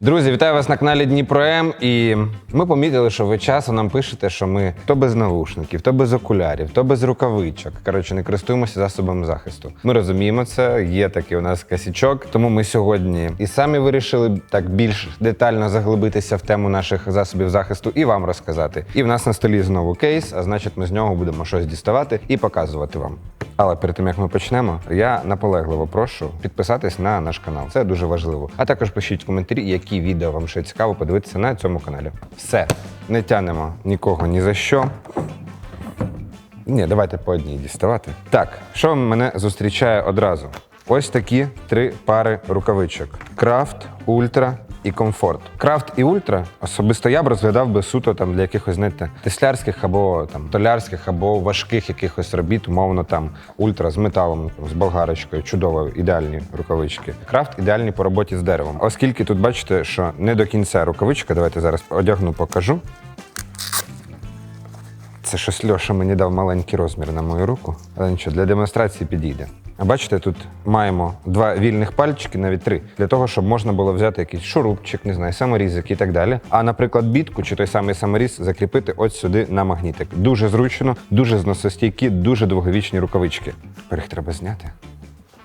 Друзі, вітаю вас на каналі Дніпро М. І ми помітили, що ви часом нам пишете, що ми то без навушників, то без окулярів, то без рукавичок. Коротше, не користуємося засобами захисту. Ми розуміємо це, є такий у нас косячок. Тому ми сьогодні і самі вирішили так більш детально заглибитися в тему наших засобів захисту і вам розказати. І в нас на столі знову кейс, а значить, ми з нього будемо щось діставати і показувати вам. Але перед тим як ми почнемо, я наполегливо прошу підписатись на наш канал. Це дуже важливо. А також пишіть коментарі, які відео вам ще цікаво подивитися на цьому каналі. Все, не тянемо нікого ні за що. Ні, давайте по одній діставати. Так, що мене зустрічає одразу? Ось такі три пари рукавичок: крафт, ультра і комфорт. Крафт і ультра особисто я б розглядав би суто там для якихось, знаєте, теслярських або там толярських, або важких якихось робіт, умовно там ультра з металом, з болгарочкою, чудово, ідеальні рукавички. Крафт ідеальні по роботі з деревом. Оскільки тут бачите, що не до кінця рукавичка, давайте зараз одягну, покажу. Це щось Льоша мені дав маленький розмір на мою руку, але нічого, для демонстрації підійде. Бачите, тут маємо два вільних пальчики, навіть три, для того, щоб можна було взяти якийсь шурупчик, не знаю, саморізик і так далі. А, наприклад, бітку чи той самий саморіз закріпити ось сюди на магнітик. Дуже зручно, дуже зносостійкі, дуже довговічні рукавички. Тепер їх треба зняти.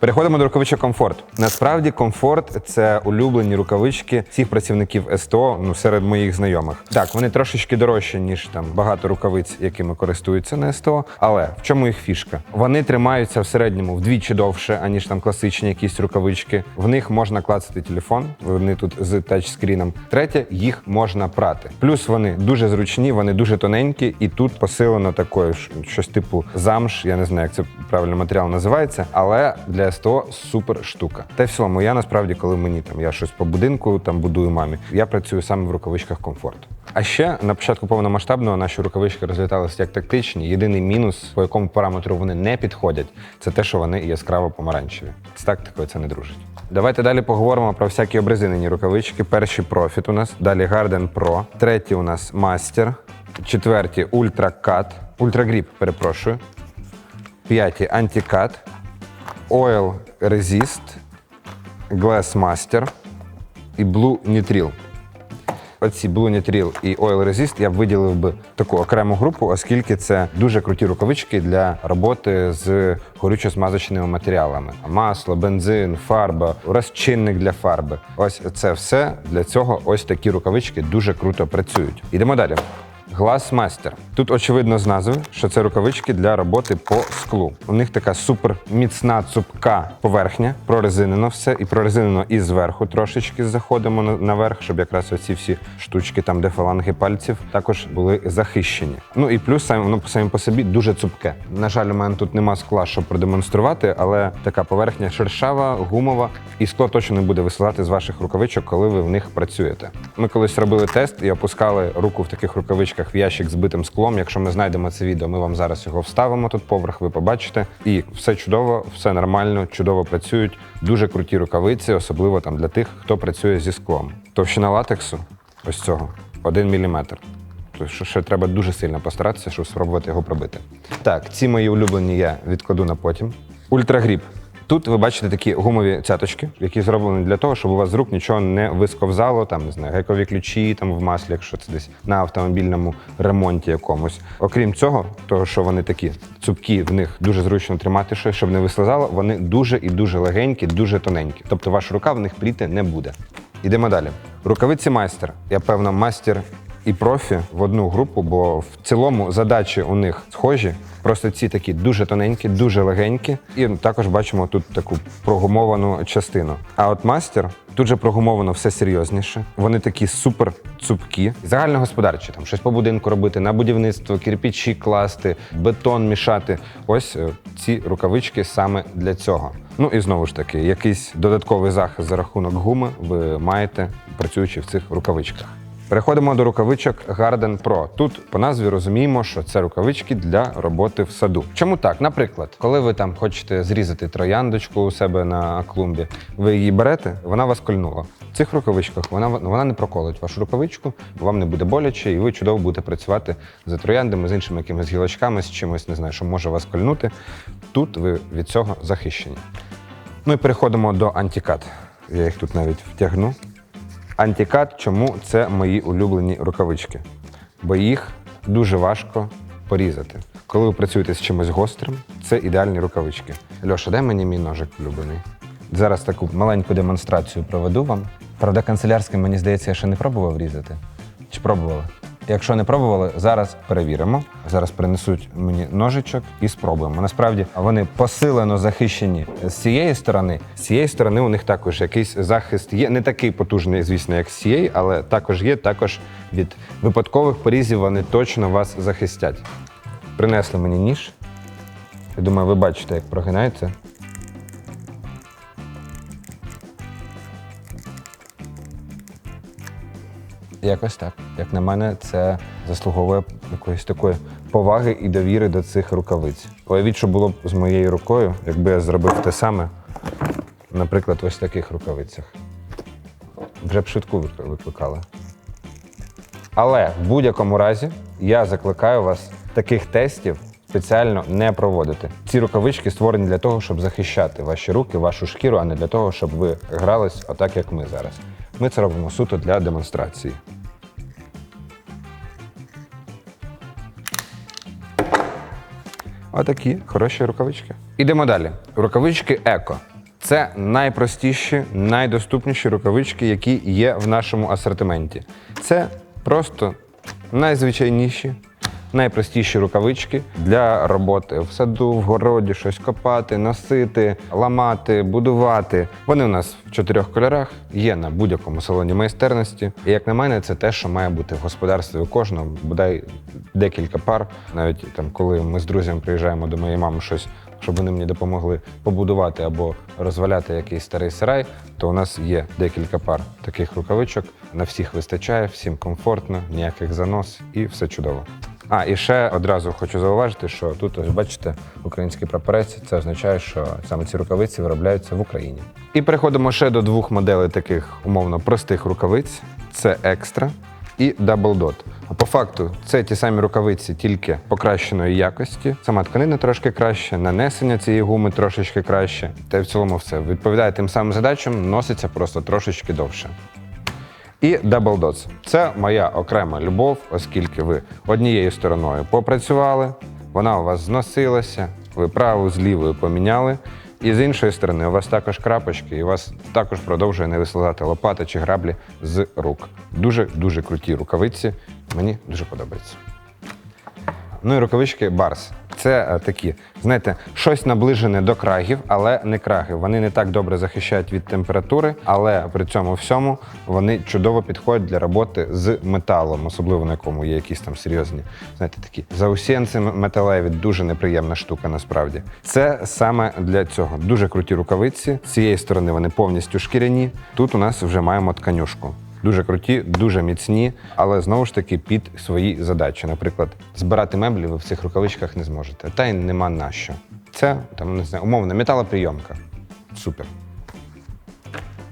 Переходимо до рукавичок комфорт. Насправді, комфорт це улюблені рукавички всіх працівників СТО, ну серед моїх знайомих. Так, вони трошечки дорожчі, ніж там багато рукавиць, якими користуються на СТО. Але в чому їх фішка? Вони тримаються в середньому вдвічі довше, аніж там класичні якісь рукавички. В них можна клацати телефон. Вони тут з тачскріном. Третє, їх можна прати. Плюс вони дуже зручні, вони дуже тоненькі, і тут посилено такою щось типу замш. Я не знаю, як це правильно матеріал називається, але для СТО супер штука. Й в цілому, я насправді, коли мені там я щось по будинку там будую мамі, я працюю саме в рукавичках комфорт. А ще на початку повномасштабного наші рукавички розліталися як тактичні. Єдиний мінус, по якому параметру вони не підходять, це те, що вони яскраво помаранчеві. З тактикою це не дружить. Давайте далі поговоримо про всякі обрезинені рукавички. Перший профіт у нас, далі Garden Pro, третій у нас Master, четвертій Ultra Cut, Ultra Grip, перепрошую. П'ятий Anti-Cut, Oil Resist, Glass Master і Blue Nitril. Оці Blue Nitril і Oil Resist я б виділив би таку окрему групу, оскільки це дуже круті рукавички для роботи з горючо-смазочними матеріалами: масло, бензин, фарба, розчинник для фарби. Ось це все для цього. Ось такі рукавички дуже круто працюють. Йдемо далі. Master. Тут очевидно з назви, що це рукавички для роботи по склу. У них така супер міцна цупка поверхня, прорезинено все, і прорезинено і зверху трошечки заходимо наверх, щоб якраз оці всі штучки, там де фаланги пальців, також були захищені. Ну і плюс саме воно самі по собі дуже цупке. На жаль, у мене тут нема скла, щоб продемонструвати, але така поверхня шершава, гумова, і скло точно не буде висилати з ваших рукавичок, коли ви в них працюєте. Ми колись робили тест і опускали руку в таких рукавичках в ящик з битим склом. Якщо ми знайдемо це відео, ми вам зараз його вставимо тут поверх, ви побачите. І все чудово, все нормально, чудово працюють. Дуже круті рукавиці, особливо там для тих, хто працює зі склом. Товщина латексу, ось цього, 1 мм. Тобто, що ще треба дуже сильно постаратися, щоб спробувати його пробити. Так, ці мої улюблені я відкладу на потім. Ультрагріп. Тут ви бачите такі гумові цяточки, які зроблені для того, щоб у вас з рук нічого не висковзало, там не знаю, гайкові ключі там в маслі, якщо це десь на автомобільному ремонті якомусь. Окрім цього, того, що вони такі цупкі, в них дуже зручно тримати щось, щоб не вислизало, вони дуже і дуже легенькі, дуже тоненькі. Тобто ваша рука в них пріти не буде. Ідемо далі. Рукавиці майстер. Я певно, майстер і профі в одну групу, бо в цілому задачі у них схожі. Просто ці такі дуже тоненькі, дуже легенькі. І також бачимо тут таку прогумовану частину. А от мастер тут же прогумовано все серйозніше. Вони такі супер цупкі, загальногосподарчі, там щось по будинку робити, на будівництво, кирпичі класти, бетон мішати. Ось е, ці рукавички саме для цього. Ну і знову ж таки, якийсь додатковий захист за рахунок гуми ви маєте, працюючи в цих рукавичках. Переходимо до рукавичок Garden Pro. Тут по назві розуміємо, що це рукавички для роботи в саду. Чому так? Наприклад, коли ви там хочете зрізати трояндочку у себе на клумбі, ви її берете, вона вас кольнула. В цих рукавичках вона, вона не проколить вашу рукавичку, вам не буде боляче, і ви чудово будете працювати за трояндами, з іншими якимись гілочками, з чимось, не знаю, що може вас кольнути. Тут ви від цього захищені. Ну і переходимо до антикат. Я їх тут навіть втягну. Антикат, чому це мої улюблені рукавички? Бо їх дуже важко порізати. Коли ви працюєте з чимось гострим, це ідеальні рукавички. Льоша, дай мені мій ножик улюблений. Зараз таку маленьку демонстрацію проведу вам. Правда, канцелярським, мені здається, я ще не пробував різати. Чи пробували? Якщо не пробували, зараз перевіримо. Зараз принесуть мені ножичок і спробуємо. Насправді вони посилено захищені з цієї сторони. З цієї сторони у них також якийсь захист є. Не такий потужний, звісно, як з цієї, але також є. Також від випадкових порізів вони точно вас захистять. Принесли мені ніж. Я думаю, ви бачите, як прогинається. Якось так. Як на мене, це заслуговує якоїсь такої поваги і довіри до цих рукавиць. Уявіть, що було б з моєю рукою, якби я зробив те саме, наприклад, ось в таких рукавицях. Вже б швидку викликали. Але в будь-якому разі я закликаю вас таких тестів спеціально не проводити. Ці рукавички створені для того, щоб захищати ваші руки, вашу шкіру, а не для того, щоб ви грались отак, як ми зараз. Ми це робимо суто для демонстрації. Отакі хороші рукавички. Ідемо далі. Рукавички еко. Це найпростіші, найдоступніші рукавички, які є в нашому асортименті. Це просто найзвичайніші, найпростіші рукавички для роботи в саду, в городі, щось копати, носити, ламати, будувати. Вони у нас в чотирьох кольорах, є на будь-якому салоні майстерності. І як на мене, це те, що має бути в господарстві у кожного, бодай декілька пар. Навіть там, коли ми з друзями приїжджаємо до моєї мами щось, щоб вони мені допомогли побудувати або розваляти якийсь старий сарай, то у нас є декілька пар таких рукавичок. На всіх вистачає, всім комфортно, ніяких занос і все чудово. А, і ще одразу хочу зауважити, що тут, ось бачите, український прапорець. Це означає, що саме ці рукавиці виробляються в Україні. І переходимо ще до двох моделей таких умовно простих рукавиць: це екстра і Double Dot. А по факту це ті самі рукавиці, тільки покращеної якості. Сама тканина трошки краще, нанесення цієї гуми трошечки краще. Та й в цілому все відповідає тим самим задачам, носиться просто трошечки довше. І Double Dots. Це моя окрема любов, оскільки ви однією стороною попрацювали, вона у вас зносилася, ви праву з лівою поміняли. І з іншої сторони, у вас також крапочки, і у вас також продовжує не вислизати лопата чи граблі з рук. Дуже дуже круті рукавиці. Мені дуже подобається. Ну і рукавички Барс. Це е, такі, знаєте, щось наближене до крагів, але не краги. Вони не так добре захищають від температури, але при цьому всьому вони чудово підходять для роботи з металом, особливо на якому є якісь там серйозні, знаєте, такі заусенці металеві, дуже неприємна штука насправді. Це саме для цього. Дуже круті рукавиці. З цієї сторони вони повністю шкіряні. Тут у нас вже маємо тканюшку. Дуже круті, дуже міцні, але знову ж таки під свої задачі. Наприклад, збирати меблі ви в цих рукавичках не зможете. Та й нема на що. Це там не знаю, умовна металоприйомка. Супер.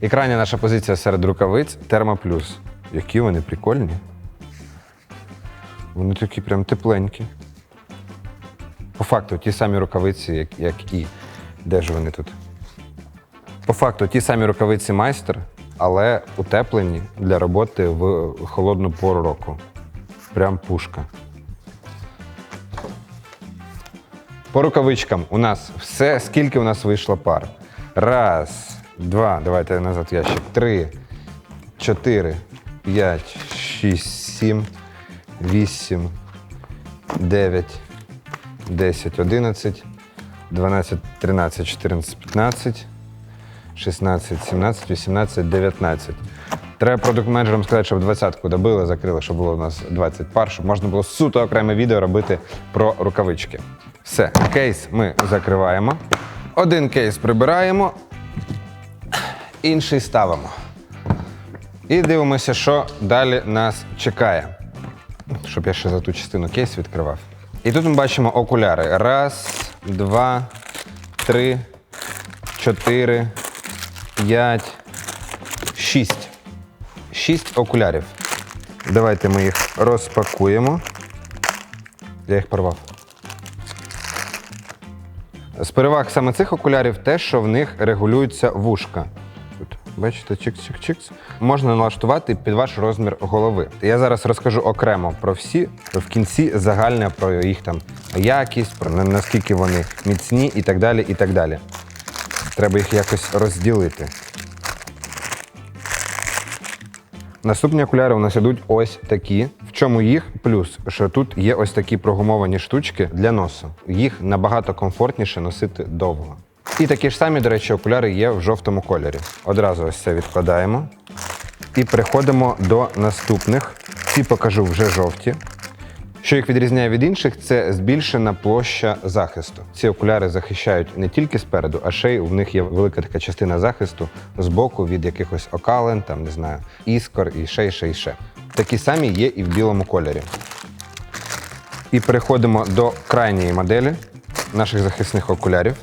І крайня наша позиція серед рукавиць термоплюс. Які вони прикольні. Вони такі прям тепленькі. По факту, ті самі рукавиці, як, як і. Де ж вони тут? По факту, ті самі рукавиці майстер, але утеплені для роботи в холодну пору року. Прям пушка. По рукавичкам у нас все. Скільки у нас вийшло пар? Раз, два, давайте назад ящик. Три, чотири, п'ять, шість, сім, вісім, дев'ять, десять, одинадцять, дванадцять, тринадцять, чотирнадцять, п'ятнадцять. 16, 17, 18, 19. Треба продукт-менеджерам сказати, щоб 20-ку добили, закрили, щоб було у нас 20 пар, щоб можна було суто окреме відео робити про рукавички. Все, кейс ми закриваємо. Один кейс прибираємо, інший ставимо. І дивимося, що далі нас чекає. Щоб я ще за ту частину кейс відкривав. І тут ми бачимо окуляри. Раз, два, три, чотири, п'ять, шість. Шість окулярів. Давайте ми їх розпакуємо. Я їх порвав. З переваг саме цих окулярів те, що в них регулюється вушка. Тут, бачите, чикс-чик-чикс. можна налаштувати під ваш розмір голови. Я зараз розкажу окремо про всі, в кінці загальне про їх там якість, про наскільки вони міцні і так далі. і так далі. Треба їх якось розділити. Наступні окуляри у нас ідуть ось такі. В чому їх плюс? Що тут є ось такі прогумовані штучки для носу. Їх набагато комфортніше носити довго. І такі ж самі, до речі, окуляри є в жовтому кольорі. Одразу ось це відкладаємо. І переходимо до наступних. Ці покажу вже жовті. Що їх відрізняє від інших, це збільшена площа захисту. Ці окуляри захищають не тільки спереду, а ще й в них є велика така частина захисту з боку від якихось окалин, там не знаю, іскор і ще, і ще, і ще. Такі самі є і в білому кольорі. І переходимо до крайньої моделі наших захисних окулярів.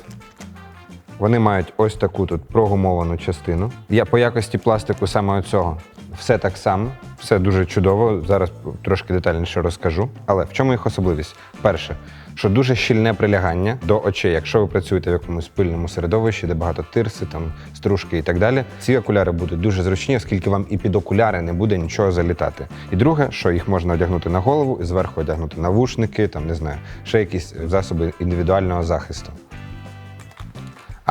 Вони мають ось таку тут прогумовану частину. Я по якості пластику саме цього все так само, все дуже чудово. Зараз трошки детальніше розкажу. Але в чому їх особливість? Перше, що дуже щільне прилягання до очей. Якщо ви працюєте в якомусь пильному середовищі, де багато тирси, там стружки і так далі, ці окуляри будуть дуже зручні, оскільки вам і під окуляри не буде нічого залітати. І друге, що їх можна одягнути на голову і зверху одягнути навушники, там не знаю, ще якісь засоби індивідуального захисту.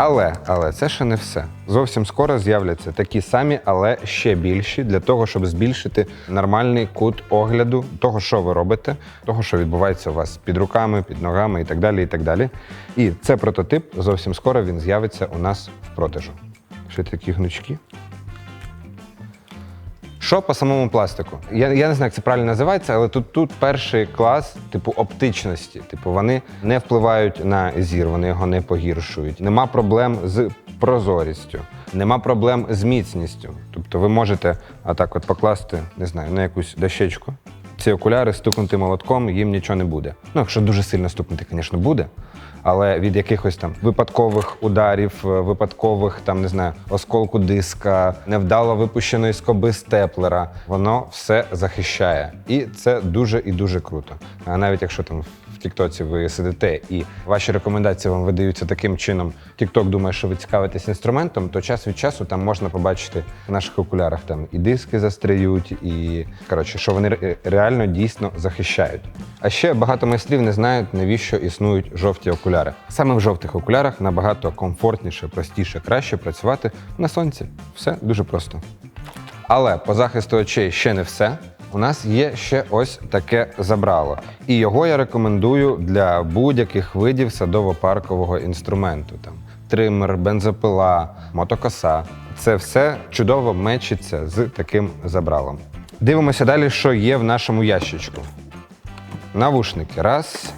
Але, але це ще не все. Зовсім скоро з'являться такі самі, але ще більші для того, щоб збільшити нормальний кут огляду того, що ви робите, того, що відбувається у вас під руками, під ногами і так далі. І так далі. І це прототип. Зовсім скоро він з'явиться у нас в продажу. Ще такі гнучки. Що по самому пластику? Я, я не знаю, як це правильно називається, але тут, тут перший клас, типу, оптичності. Типу, вони не впливають на зір, вони його не погіршують. Нема проблем з прозорістю, нема проблем з міцністю. Тобто ви можете отак от покласти, не знаю, на якусь дощечку. Ці окуляри стукнути молотком, їм нічого не буде. Ну, якщо дуже сильно стукнути, звісно, буде. Але від якихось там випадкових ударів, е, випадкових там не знаю, осколку диска, невдало випущеної скоби степлера, воно все захищає. І це дуже і дуже круто. А навіть якщо там в Тіктоці ви сидите і ваші рекомендації вам видаються таким чином, Тікток думає, що ви цікавитесь інструментом, то час від часу там можна побачити в наших окулярах там і диски застряють, і коротше, що вони реально дійсно захищають. А ще багато майстрів не знають, навіщо існують жовті окуляри. Саме в жовтих окулярах набагато комфортніше, простіше, краще працювати на сонці. Все дуже просто. Але по захисту очей ще не все. У нас є ще ось таке забрало. І його я рекомендую для будь-яких видів садово-паркового інструменту. Там тример, бензопила, мотокоса. Це все чудово мечиться з таким забралом. Дивимося далі, що є в нашому ящичку. Навушники. Раз.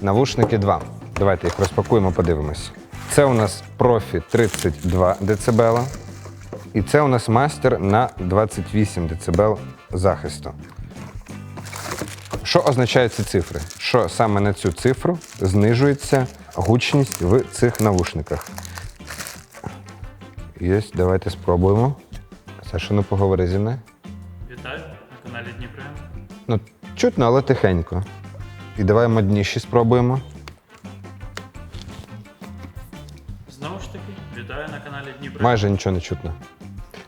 Навушники два. Давайте їх розпакуємо, подивимось. Це у нас профі 32 дБ. І це у нас мастер на 28 дБ захисту. Що означають ці цифри? Що саме на цю цифру знижується гучність в цих навушниках. Є, давайте спробуємо. Саша, ну поговори зі мною. Вітаю на каналі Дніпрем. Ну, чутно, але тихенько. І давай модніші спробуємо. Знову ж таки, вітаю на каналі Дніпрем. Майже нічого не чутно.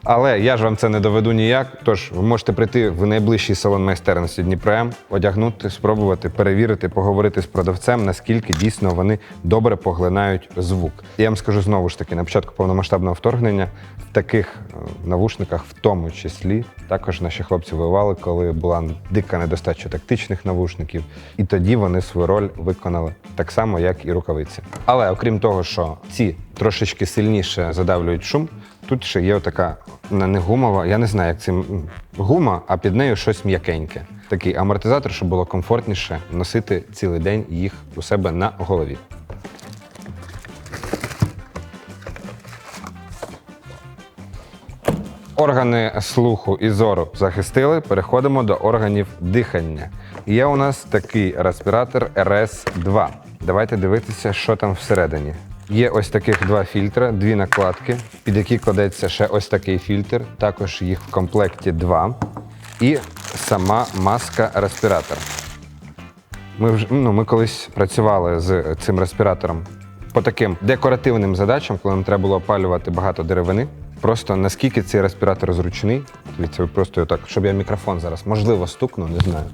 Але я ж вам це не доведу ніяк. Тож ви можете прийти в найближчий салон майстерності Дніпрем, одягнути, спробувати, перевірити, поговорити з продавцем, наскільки дійсно вони добре поглинають звук. Я вам скажу знову ж таки, на початку повномасштабного вторгнення в таких е, навушниках, в тому числі, також наші хлопці воювали, коли була дика недостача тактичних навушників, і тоді вони свою роль виконали так само, як і рукавиці. Але окрім того, що ці трошечки сильніше задавлюють шум, Тут ще є така не гумова, я не знаю, як це гума, а під нею щось м'якеньке. Такий амортизатор, щоб було комфортніше носити цілий день їх у себе на голові. Органи слуху і зору захистили. Переходимо до органів дихання. Є у нас такий респіратор RS2. Давайте дивитися, що там всередині. Є ось таких два фільтри, дві накладки, під які кладеться ще ось такий фільтр. Також їх в комплекті два. І сама маска респіратор. Ми ну, ми колись працювали з цим респіратором по таким декоративним задачам, коли нам треба було опалювати багато деревини. Просто наскільки цей респіратор зручний. Дивіться, просто отак, щоб я мікрофон зараз можливо стукну, не знаю.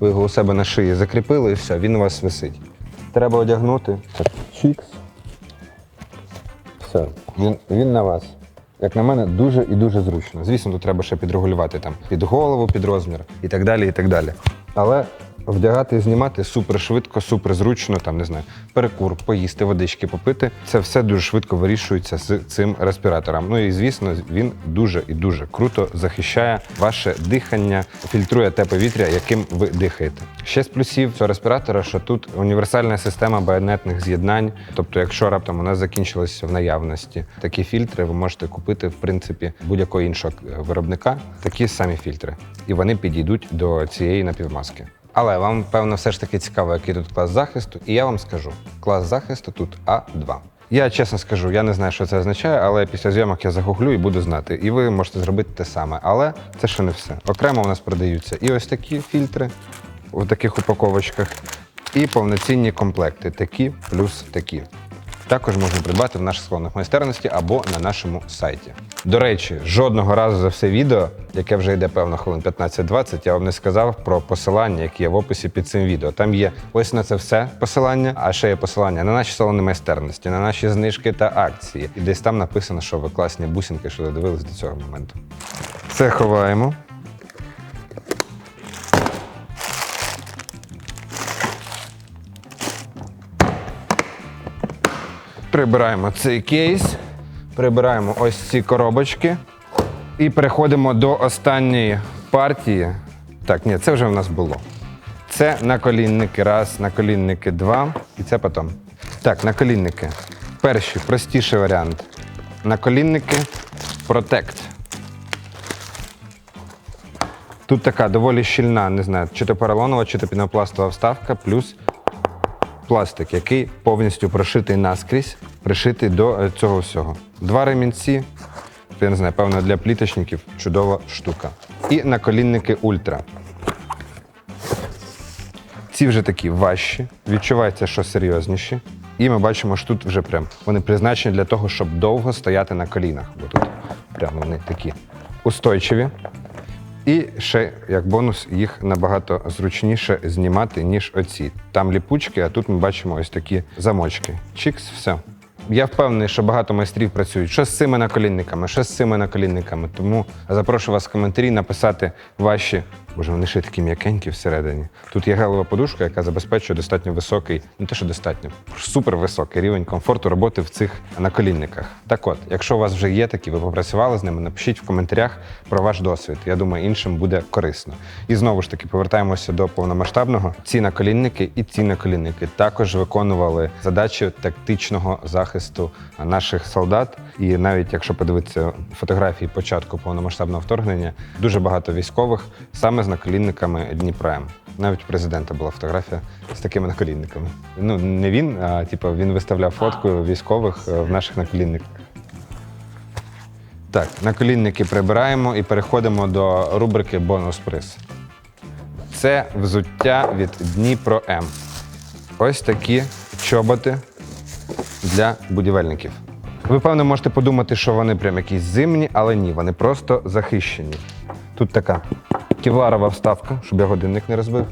Ви його у себе на шиї закріпили і все, він у вас висить. Треба одягнути. Так, чікс. Все, він, він на вас. Як на мене, дуже і дуже зручно. Звісно, тут треба ще підрегулювати там під голову, під розмір і так далі. і так далі. Але вдягати і знімати супер швидко, супер зручно, там не знаю, перекур, поїсти, водички попити. Це все дуже швидко вирішується з цим респіратором. Ну і звісно, він дуже і дуже круто захищає ваше дихання, фільтрує те повітря, яким ви дихаєте. Ще з плюсів цього респіратора, що тут універсальна система байонетних з'єднань. Тобто, якщо раптом у нас закінчилися в наявності такі фільтри, ви можете купити в принципі будь-якого іншого виробника такі самі фільтри, і вони підійдуть до цієї напівмаски. Але вам, певно, все ж таки цікаво, який тут клас захисту, і я вам скажу: клас захисту тут А2. Я чесно скажу, я не знаю, що це означає, але після зйомок я загуглю і буду знати. І ви можете зробити те саме. Але це ще не все. Окремо у нас продаються і ось такі фільтри у таких упаковочках, і повноцінні комплекти, такі плюс такі. Також можна придбати в наших салонах майстерності або на нашому сайті. До речі, жодного разу за все відео, яке вже йде певно хвилин 15-20, я вам не сказав про посилання, які є в описі під цим відео. Там є ось на це все посилання, а ще є посилання на наші салони майстерності, на наші знижки та акції. І десь там написано, що ви класні бусинки, що додивились до цього моменту. Це ховаємо. Прибираємо цей кейс, прибираємо ось ці коробочки і переходимо до останньої партії. Так, ні, це вже в нас було. Це наколінники раз, наколінники два, і це потім. Так, наколінники. Перший простіший варіант. Наколінники Protect. Тут така доволі щільна, не знаю, чи то поролонова, чи то пінопластова вставка, плюс пластик, який повністю прошитий наскрізь, пришитий до е, цього всього. Два ремінці, я не знаю, певно, для пліточників чудова штука. І наколінники ультра. Ці вже такі важчі, відчувається, що серйозніші. І ми бачимо, що тут вже прям вони призначені для того, щоб довго стояти на колінах. Бо тут прямо вони такі устойчиві. І ще як бонус, їх набагато зручніше знімати, ніж оці. Там ліпучки, а тут ми бачимо ось такі замочки. Чікс, все. Я впевнений, що багато майстрів працюють що з цими наколінниками, що з цими наколінниками. Тому запрошую вас в коментарі написати ваші. Боже, вони ще такі м'якенькі всередині. Тут є гелева подушка, яка забезпечує достатньо високий, не те, що достатньо, супер високий рівень комфорту роботи в цих наколінниках. Так от, якщо у вас вже є такі, ви попрацювали з ними, напишіть в коментарях про ваш досвід. Я думаю, іншим буде корисно. І знову ж таки повертаємося до повномасштабного. Ці наколінники і ці наколінники також виконували задачі тактичного захисту наших солдат. І навіть якщо подивитися фотографії початку повномасштабного вторгнення, дуже багато військових саме з наколінниками Дніпром. Навіть у президента була фотографія з такими наколінниками. Ну не він, а типу він виставляв фотку військових е, в наших наколінниках. Так, наколінники прибираємо і переходимо до рубрики Бонус приз. Це взуття від Дніпро М. Ось такі чоботи для будівельників. Ви, певно, можете подумати, що вони прям якісь зимні, але ні, вони просто захищені. Тут така кевларова вставка, щоб я годинник не розбив.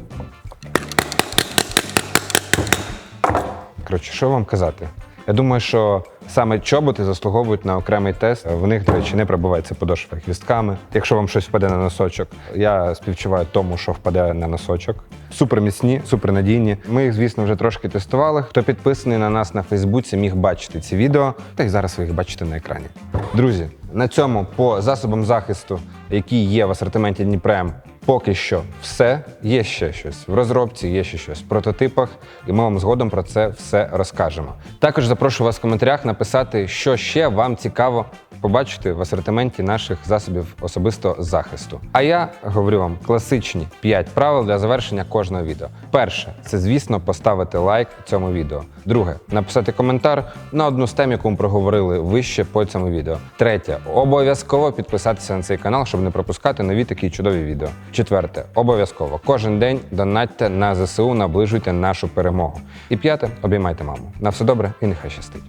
Коротше, що вам казати? Я думаю, що саме чоботи заслуговують на окремий тест. В них, до речі, не пробивається подошва хвістками. Якщо вам щось впаде на носочок, я співчуваю тому, що впаде на носочок. Супер міцні, супер надійні. Ми їх, звісно, вже трошки тестували. Хто підписаний на нас на Фейсбуці, міг бачити ці відео, та й зараз ви їх бачите на екрані. Друзі, на цьому по засобам захисту, які є в асортименті Дніпрем, Поки що все. Є ще щось в розробці, є ще щось в прототипах, і ми вам згодом про це все розкажемо. Також запрошую вас в коментарях написати, що ще вам цікаво побачити в асортименті наших засобів особистого захисту. А я говорю вам класичні 5 правил для завершення кожного відео. Перше, це звісно поставити лайк цьому відео. Друге, написати коментар на одну з тем, яку ми проговорили вище по цьому відео. Третє, обов'язково підписатися на цей канал, щоб не пропускати нові такі чудові відео. Четверте, обов'язково кожен день донатьте на ЗСУ, наближуйте нашу перемогу. І п'яте, обіймайте маму. На все добре і нехай щастить.